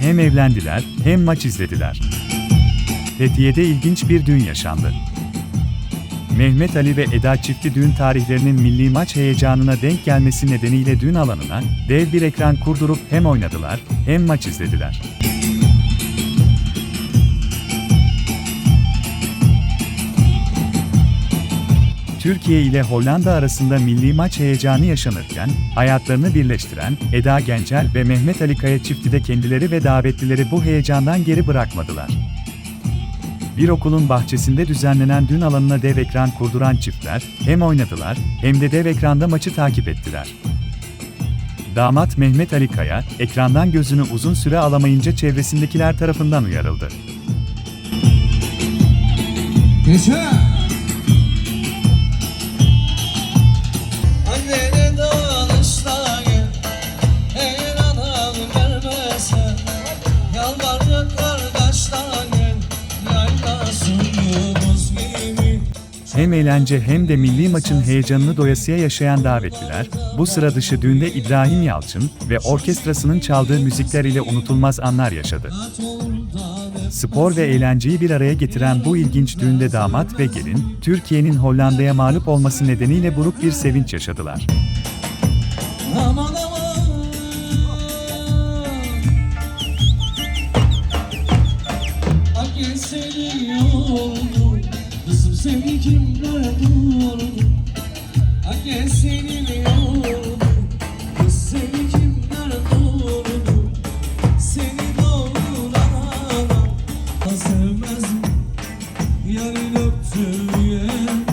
hem evlendiler hem maç izlediler. Fethiye'de ilginç bir düğün yaşandı. Mehmet Ali ve Eda çifti düğün tarihlerinin milli maç heyecanına denk gelmesi nedeniyle düğün alanına dev bir ekran kurdurup hem oynadılar hem maç izlediler. Türkiye ile Hollanda arasında milli maç heyecanı yaşanırken, hayatlarını birleştiren Eda Gencel ve Mehmet Ali Kaya çifti de kendileri ve davetlileri bu heyecandan geri bırakmadılar. Bir okulun bahçesinde düzenlenen dün alanına dev ekran kurduran çiftler, hem oynadılar, hem de dev ekranda maçı takip ettiler. Damat Mehmet Ali Kaya, ekrandan gözünü uzun süre alamayınca çevresindekiler tarafından uyarıldı. Yaşa! Gibi Hem eğlence hem de milli maçın heyecanını doyasıya yaşayan davetliler, bu sıra dışı düğünde İbrahim Yalçın ve orkestrasının çaldığı müzikler ile unutulmaz anlar yaşadı. Spor ve eğlenceyi bir araya getiren bu ilginç düğünde damat ve gelin, Türkiye'nin Hollanda'ya mağlup olması nedeniyle buruk bir sevinç yaşadılar. Aman sevgi senin oldu seni kimler doğurdu Anne senin oldu Kız seni kimler doğurdu Seni doğdular ana Sevmez mi? Yarın öptüğü yer